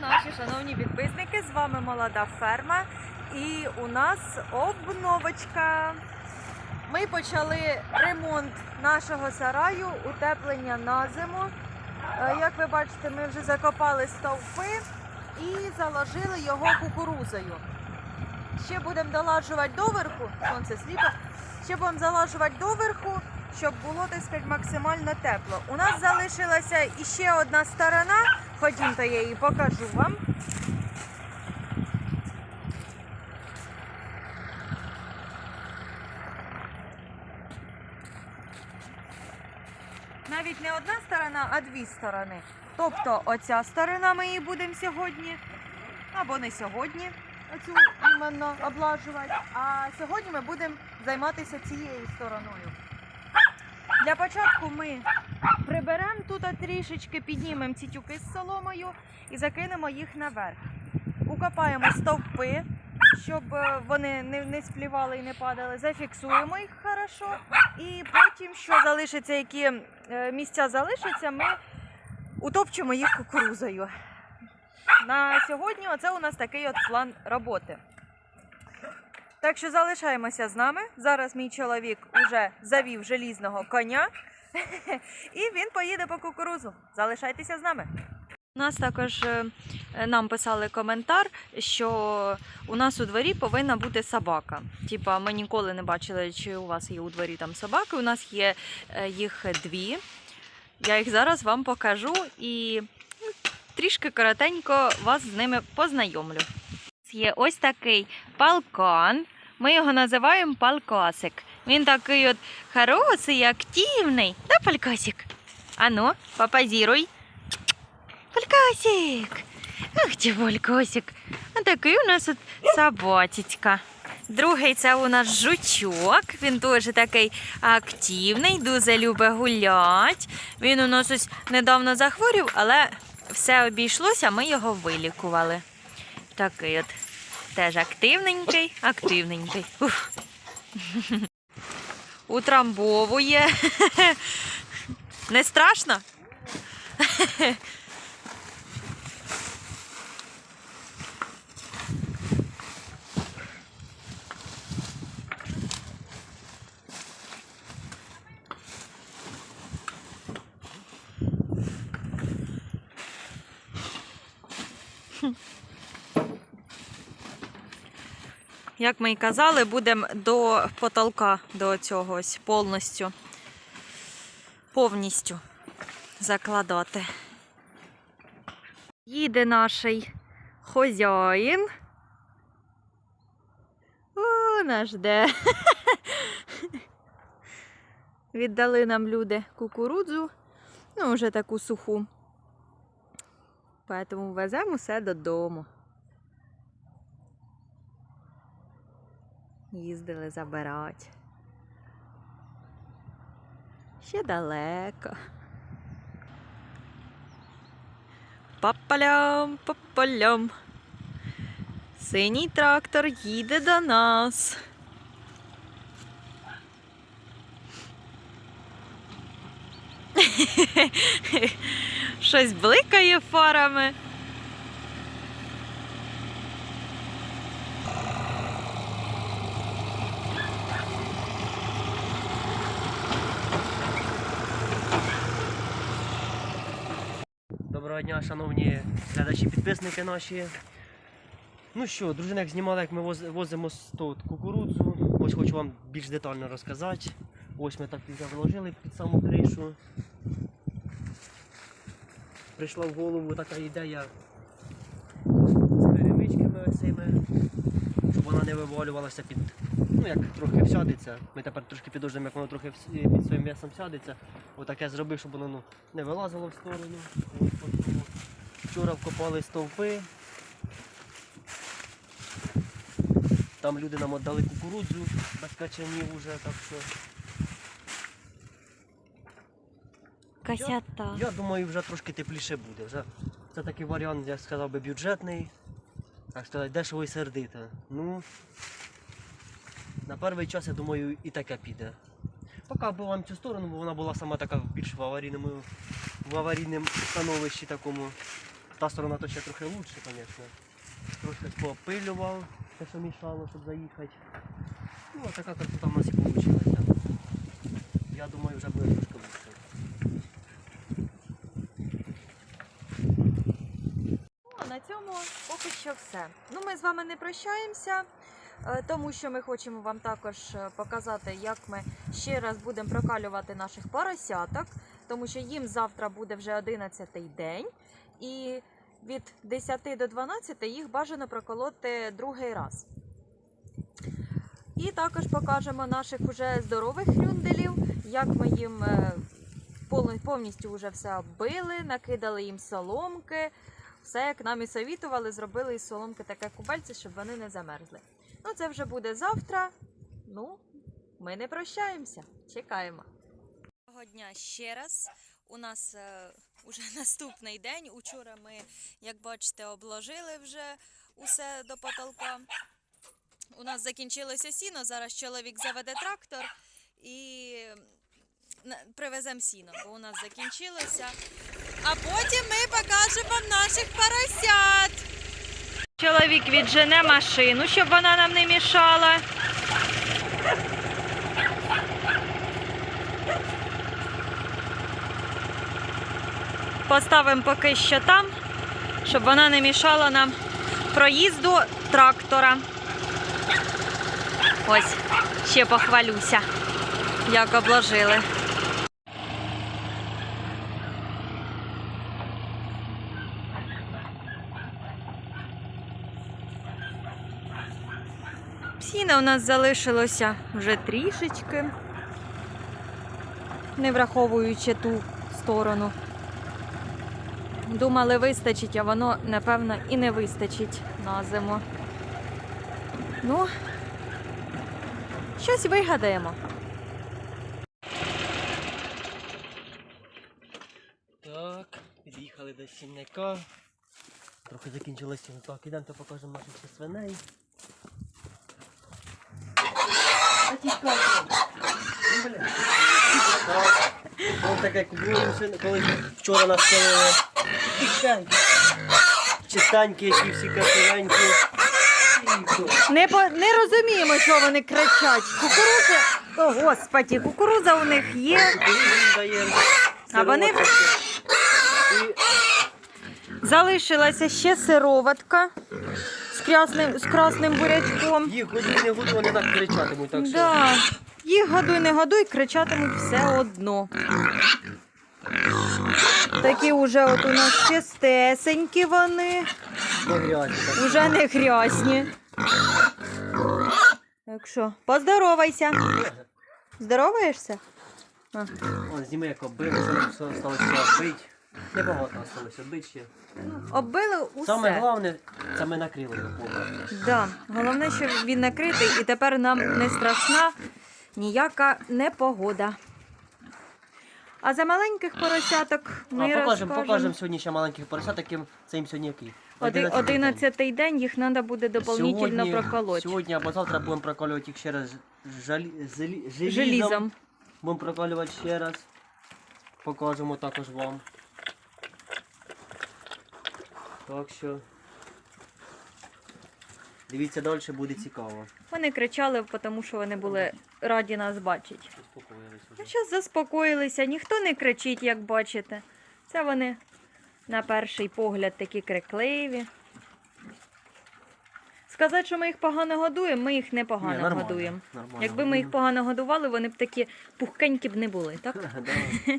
наші шановні підписники. З вами молода ферма. І у нас обновочка. Ми почали ремонт нашого сараю, утеплення на зиму. Е, Як ви бачите, ми вже закопали стовпи і заложили його кукурузою. Ще будемо долажувати доверху, сонце сліпо. Ще будемо залажувати доверху, щоб було, так сказати, максимально тепло. У нас залишилася іще одна сторона. Ходімте, я її покажу вам. Навіть не одна сторона, а дві сторони. Тобто оця сторона ми її будемо сьогодні, або не сьогодні, оцю іменно облажувати. А сьогодні ми будемо займатися цією стороною. Для початку ми приберемо тут трішечки, піднімемо ці тюки з соломою і закинемо їх наверх. Укопаємо стовпи, щоб е, вони не, не сплівали і не падали. Зафіксуємо їх хорошо. І потім, що залишиться, які е, місця залишаться, ми утопчемо їх кукурузою. На сьогодні оце у нас такий от план роботи. Так що залишаємося з нами. Зараз мій чоловік уже завів желізного коня, і він поїде по кукурузу. Залишайтеся з нами. У нас також е, нам писали коментар, що у нас у дворі повинна бути собака. Типа, ми ніколи не бачили, чи у вас є у дворі там собаки. У нас є е, їх дві. Я їх зараз вам покажу і ну, трішки коротенько вас з ними познайомлю. Є ось такий палкан. Ми його називаємо палкасик. Він такий от хороший, активний. Да, палькасик? Ану, попозіруй. Палькасик. Ах ти палькасик. А такий у нас от собачечка. Другий це у нас жучок. Він теж такий активний, дуже любить гулять. Він у нас ось недавно захворів, але все обійшлося, ми його вилікували. Такий от теж активненький, активненький. Ух. Утрамбовує. Не страшно? Як ми і казали, будемо до потолка, до цього ось повністю, повністю закладати. Їде наш хозяїн. О, наш де. Віддали нам люди кукурудзу, ну, вже таку суху. Тому веземо все додому. Їздили забирати. Ще далеко. Папалям, папалям. Синій трактор їде до нас. Щось бликає фарами. Доброго дня, шановні глядачі, підписники наші. Ну що, дружина, як знімала, як ми воз- возимо тут кукурудзу. Ось хочу вам більш детально розказати. Ось ми так вложили під саму кришу. Прийшла в голову така ідея з перемичками оцими, щоб вона не вивалювалася під. Ну як трохи всядеться. Ми тепер трошки підождемо, як воно трохи під своїм весом сядеться. Отаке зробив, щоб воно ну, не вилазило в сторону. Вчора вкопали стовпи. Там люди нам віддали кукурудзу без качанів уже, так що. Касята. Я думаю, вже трошки тепліше буде. Вже це такий варіант, я сказав би, бюджетний. Так сказати, дешево і сердито. Ну, на перший час, я думаю, і таке піде. Поки вам цю сторону, бо вона була сама така більш в аварійному, в аварійному становищі такому. Та сторона то ще трохи лучше, звісно. Трошки поопилював, те, що мішало, щоб заїхати. Ну, а така красота в нас і вийшла. Я думаю, вже буде трошки лучше. Ну, на цьому поки що все. Ну, ми з вами не прощаємося, тому що ми хочемо вам також е, показати, як ми ще раз будемо прокалювати наших поросяток, тому що їм завтра буде вже 11 день, і від 10 до 12 їх бажано проколоти другий раз. І також покажемо наших уже здорових хрюнделів, як ми їм е, повністю вже все оббили, накидали їм соломки. Все, як нам і совітували, зробили із соломки таке кубельце, щоб вони не замерзли. Ну, це вже буде завтра. Ну, ми не прощаємося. Чекаємо. Доброго дня ще раз. У нас е, уже наступний день. Учора ми, як бачите, обложили вже усе до потолка. У нас закінчилося сіно. Зараз чоловік заведе трактор і привеземо сіно, бо у нас закінчилося. А потім ми покажемо вам наших поросят. Чоловік віджене машину, щоб вона нам не мішала. Поставимо поки що там, щоб вона не мішала нам проїзду трактора. Ось, ще похвалюся, як обложили. Сіна у нас залишилося вже трішечки, не враховуючи ту сторону. Думали, вистачить, а воно, напевно, і не вистачить на зиму. Ну, щось вигадаємо. Так, під'їхали до сінника. Трохи закінчилося сіно. Так, ідемо, то покажемо наших свиней. Ось таке кублюємося, коли вчора нас! Чистенькі, які всі красивенькі. Не, по, не розуміємо, що вони кричать. Кукурудза, о господі, кукурудза у них є. А вони- Залишилася ще сироватка з красним, з красним бурячком. їх годів не году, вони так кричатимуть, так що. Да. Їх годуй, не годуй, кричатимуть все одно. Такі вже от у нас чистесенькі вони, Не грязні так. вже не грязні. Так що, поздоровайся. Здороваєшся? А. Вон, зніми як оббили, що все сталося бить. Небагато бить ще. Оббили усе. Саме головне, це ми накрили його повністю. Да. Головне, що він накритий, і тепер нам не страшна ніяка непогода. А за маленьких поросяток ми а покажемо, розкажемо. покажемо сьогодні ще маленьких поросят, яким це їм сьогодні який. Оди- 11 день їх треба буде дополнительно проколоти. Сьогодні або завтра будемо проколювати їх ще раз жалі... зелі- желізом. Желізом. Будемо проколювати ще раз. Покажемо також вам. Так що. Дивіться далі, буде цікаво. Вони кричали, тому що вони були раді нас бачити. Успокоїлись Ну, уже. зараз заспокоїлися, ніхто не кричить, як бачите. Це вони на перший погляд такі крикливі. Сказати, що ми їх погано годуємо, ми їх непогано Ні, нормально, годуємо. нормально Якби ми їх погано годували, вони б такі пухкенькі б не були, так? Да.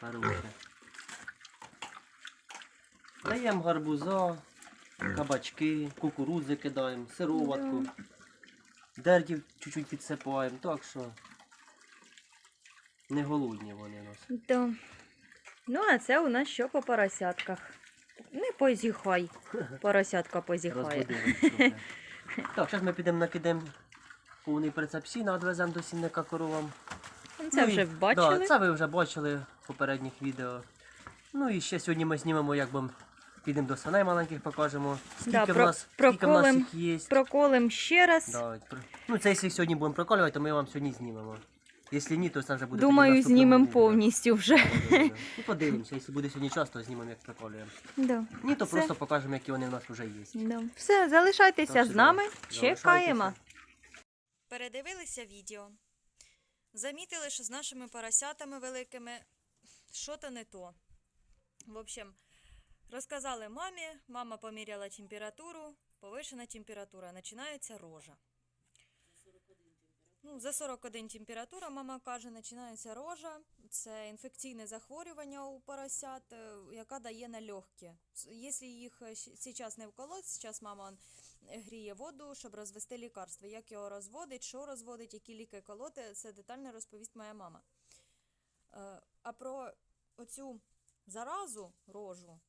Хороше. Даємо гарбуза, кабачки, кукурудзи кидаємо, сироватку. Дердів чуть-чуть підсипаємо, так що не голодні вони у нас. Да. Ну, а це у нас що по поросятках. Не позіхай. Поросятка позіхає. Розбудили. Так, зараз ми підемо накидаємо повний прицеп сіна, відвеземо до сінника коровам. Ну, Це Ну, і- вже бачили. Да, це ви вже бачили в попередніх відео. Ну і ще сьогодні ми знімемо, як би підемо до саней маленьких, покажемо, скільки, Да, в, про- нас, скільки в нас їх є. Проколем ще раз. Да, про- ну, це якщо сьогодні будемо проколювати, то ми вам сьогодні знімемо. Якщо ні, то це вже буде. Думаю, знімемо повністю вже. Ну, подивимося, якщо буде сьогодні час, то знімемо, як приколюємо. Да. Ні, то Все. просто покажемо, які вони в нас вже є. Да. Все, залишайтеся Так, з нами, залишайтеся. чекаємо. Передивилися відео. Замітили, що з нашими поросятами великими що-то не то. В общем, розказали мамі, мама поміряла температуру, повишена температура, починається рожа. Ну, за 41 температура, мама каже, починається рожа. Це інфекційне захворювання у поросят, е, яка дає на легкі. Якщо їх зараз не вколоть, зараз мама гріє воду, щоб розвести лікарство. Як його розводить, що розводить, які ліки колоти, це детально розповість моя мама. Е, А про оцю заразу рожу,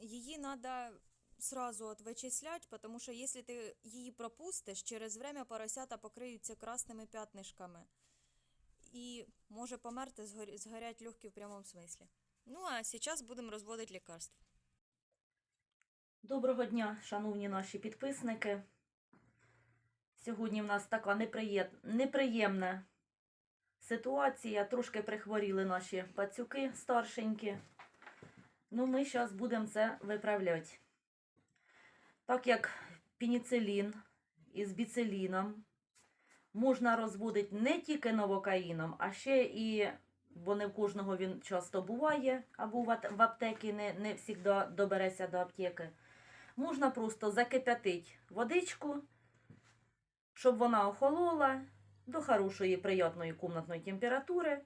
її треба сразу от вичислять, тому що якщо ти її пропустиш, через время поросята покриються красними п'ятнишками і може померти, згорять легкі в прямому смислі. Ну а зараз будемо розводити лікарство. Доброго дня, шановні наші підписники. Сьогодні в нас така неприєм... неприємна ситуація. Трошки прихворіли наші пацюки старшенькі. Ну, ми зараз будемо це виправляти. Так як пеніцилін із біциліном можна розводити не тільки новокаїном, а ще і, бо не в кожного він часто буває, або в аптеки не, не завжди добереться до аптеки можна просто закип'ятити водичку, щоб вона охолола до хорошої приятної кімнатної температури,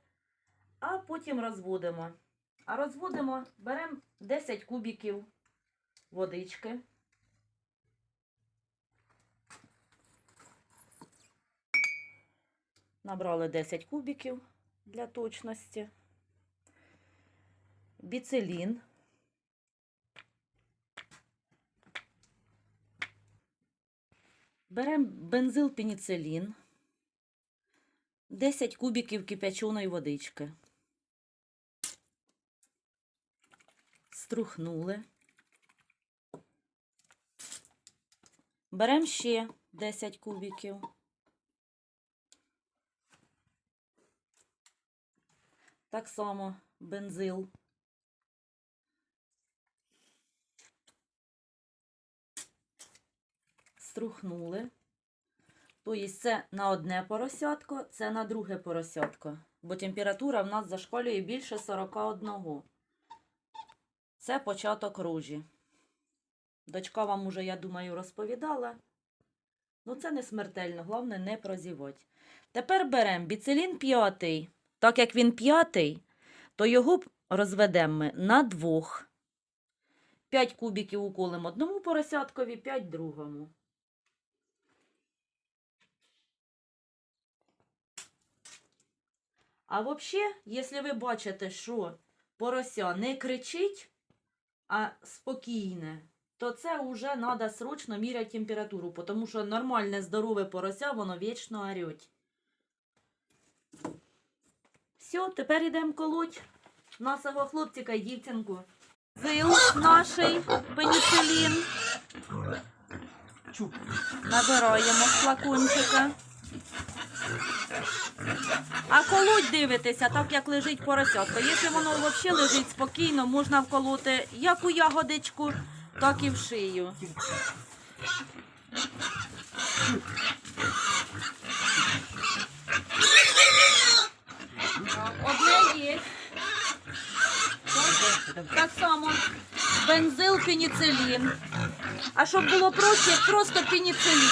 а потім розводимо. А розводимо, беремо 10 кубиків водички. Набрали 10 кубиків для точності. Біцелін Беремо бензилпеніцилін, 10 кубиків кипяченої водички. Струхнули. Беремо ще 10 кубиків. Так само бензил. струхнули. Тобто це на одне поросятко, це на друге поросятко. Бо температура в нас зашкалює більше 41. Це початок рожі. Дочка вам уже, я думаю, розповідала. Ну, це не смертельно, головне не прозівати. Тепер беремо біцилін п'ятий. Так як він п'ятий, то його розведемо ми на двох. 5 кубиків уколимо одному поросяткові, 5 другому. А взагалі, якщо ви бачите, що порося не кричить, а спокійне, то це вже треба срочно міряти температуру, тому що нормальне здорове порося, воно вічно орють. Все, тепер йдемо колоть нашого хлопчика і дівчинку. Зил наший пеніцилін. Набираємо флакончика. А колоть дивитися, так як лежить поросятко. Якщо воно взагалі лежить спокійно, можна вколоти як у ягодичку, так і в шию. Одне є. Так само бензил, пеніцилін. А щоб було проще, просто пеніцилін.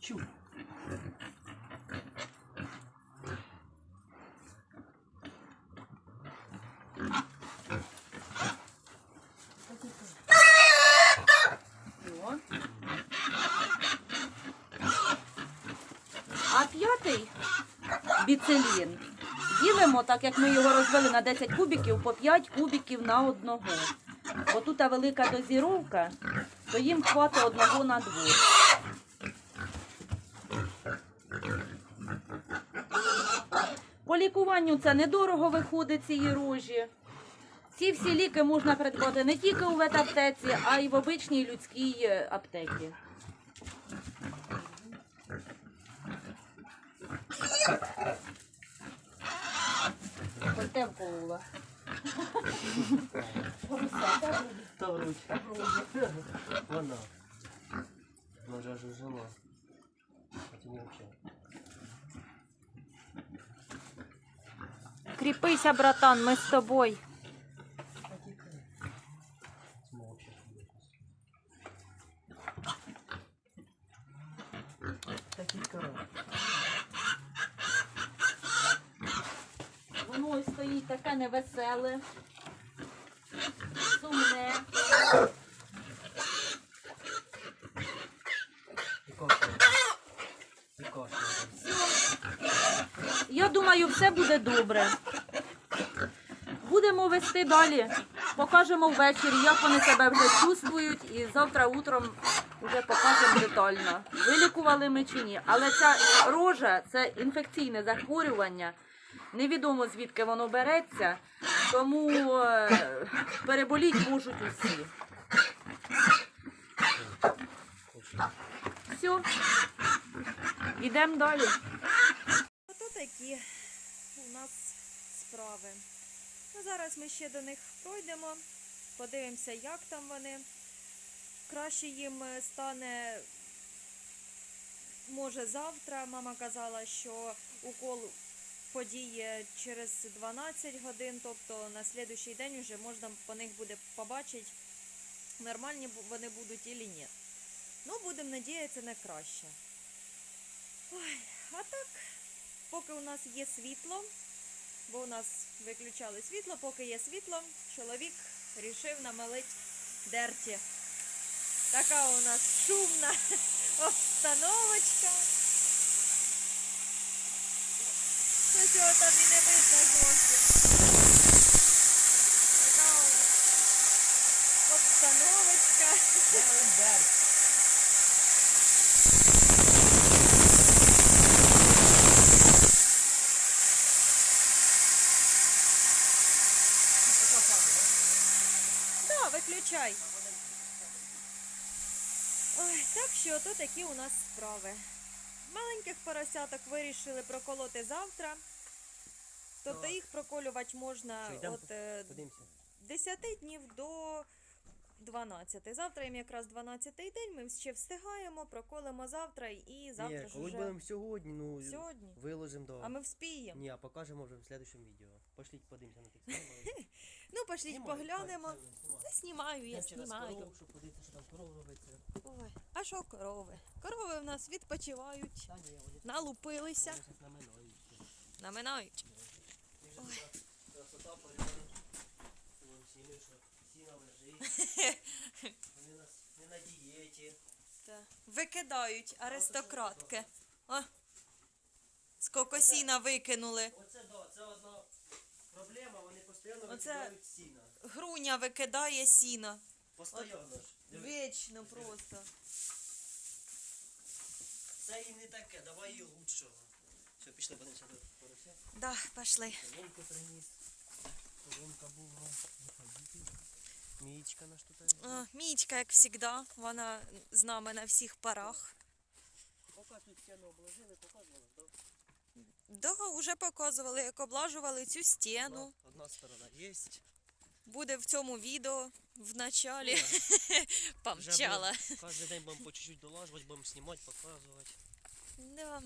Чуп. О. А п'ятий біцелін ділимо, так як ми його розвели на 10 кубиків, по 5 кубиків на одного. Бо тут велика дозіровка, то їм хватить одного на двох. По лікуванню це недорого виходить цієї рожі. Ці всі ліки можна придбати не тільки у ветаптеці, а й в обичній людській е, аптеці. Пойдем полула. Та вруч. Вона. Вона вже жила. А ти не взагалі. Кріпися, братан, ми з тобою. Такі кара. Воно ось стоїть таке невеселе, сумне. І кашляє. І кашляє. Я думаю, все буде добре. Будемо вести далі. Покажемо ввечері, як вони себе вже чувствують, і завтра утром вже покажемо детально. Вилікували ми чи ні. Але ця рожа це інфекційне захворювання. Невідомо звідки воно береться, тому е, переболіть можуть усі. Все, йдемо далі. Ото такі нас справи. Ну, зараз ми ще до них пройдемо, подивимося, як там вони. Краще їм е, стане, може, завтра. Мама казала, що укол подіє через 12 годин, тобто на слідуючий день вже можна по них буде побачити, нормальні вони будуть чи ні. Ну, будемо надіятися на краще. Ой, а так, поки у нас є світло, бо у нас виключали світло, поки є світло, чоловік рішив намалить дерті. Така у нас шумна обстановочка. Ну цього там і не видно зовсім. Така у нас обстановочка. Виключай. Ой, так що то такі у нас справи. Маленьких поросяток вирішили проколоти завтра. Тобто Так. їх проколювати можна Що, від е, 10 днів до 12. Завтра їм якраз 12 день, ми ще встигаємо, проколимо завтра і завтра Ні, ж коли уже будемо сьогодні, ну сьогодні. виложимо до. А ми вспіємо. Ні, а покажемо вже в следующем відео. Пошліть подивимося на тих. Ну, пошліть, поглянемо. Я знімаю, я знімаю. щоб подивитися, що там корова робиться. Ой, а що корови? Корови в нас відпочивають, Та ні, вони налупилися, щось наминають. наминають. Красота порядок. Вон що сіна лежить. Вони нас не на дієті. Та. Викидають аристократки. О, скільки сіна викинули. Оце да, це одна проблема, вони постійно Оце- викидають сіна. Груня викидає сіна. Постійно ж. Диви, Вічно просто. Це і не таке, давай її лучшого. Все, пішли подивимося до порося. Да, пішли. Соломку приніс. Соломка була. Мічка наш тут. О, Мічка, як завжди, вона з нами на всіх парах. Поки тут стіну обложили, показували, да? Вже показували, як облажували цю стіну. Одна сторона є. Буде в цьому відео в началі. Помчала. Кожен день будемо по чуть-чуть долажувати, будемо знімати, показувати. Да.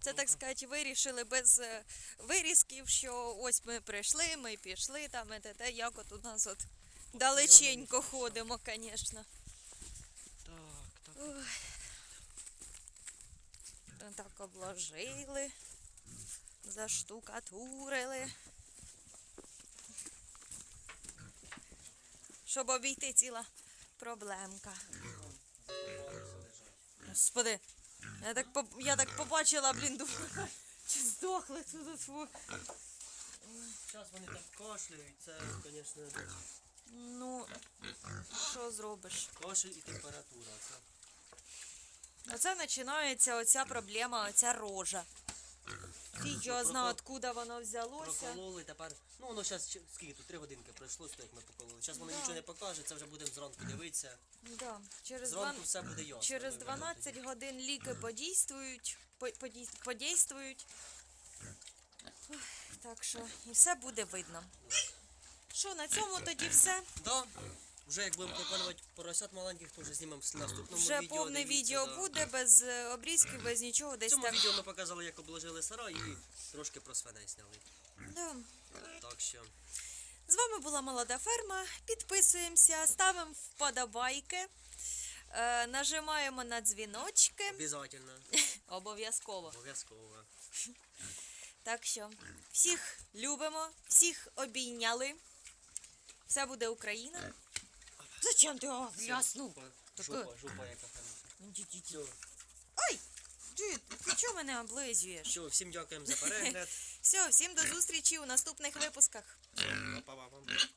Це, так сказати, вирішили без е, вирізків, що ось ми прийшли, ми пішли, там і те, те, як от у нас от далеченько ходимо, звісно. Так, так. Так обложили, заштукатурили. Щоб обійти ціла проблемка. Господи, я так, я так побачила, блін, думаю, чи здохли тут. Зараз вони так кашляють, це, звісно, Ну, що зробиш? кашель і температура. Це Оце починається оця проблема, оця рожа. Фіг його зна, откуда воно взялося. Прокололи тепер. Ну воно зараз скільки тут три годинки пройшло, з того, як ми покололи. Зараз воно Да. нічого не покаже, це вже будемо зранку дивитися. Да. Через, два... Зранку все буде ясно. Через Ми 12 годин ліки подійствують. по- подій- Подействують. Ой, Так що і все буде видно. Що, на цьому тоді все? Да. Вже як будемо прокалювати поросят маленьких, то вже знімемо в наступному Вже відео. повне дивіться, відео да. буде без е, обрізків, без нічого. В Десь цьому так. відео ми показали, як обложили сарай і трошки про свиней зняли. Да. Так що З вами була молода ферма. Підписуємося, ставимо вподобайки, е, нажимаємо на дзвіночки. обов'язково, Обов'язково. обов'язково. Так що всіх любимо, всіх обійняли. Все буде Україна. Зачем ты его ляснув? Жопа, жопа яка там. Ой! Джит, ти чого мене облизуєш? все, всім дякуємо за перегляд. Все, всім до зустрічі у наступних випусках. Па-па-па.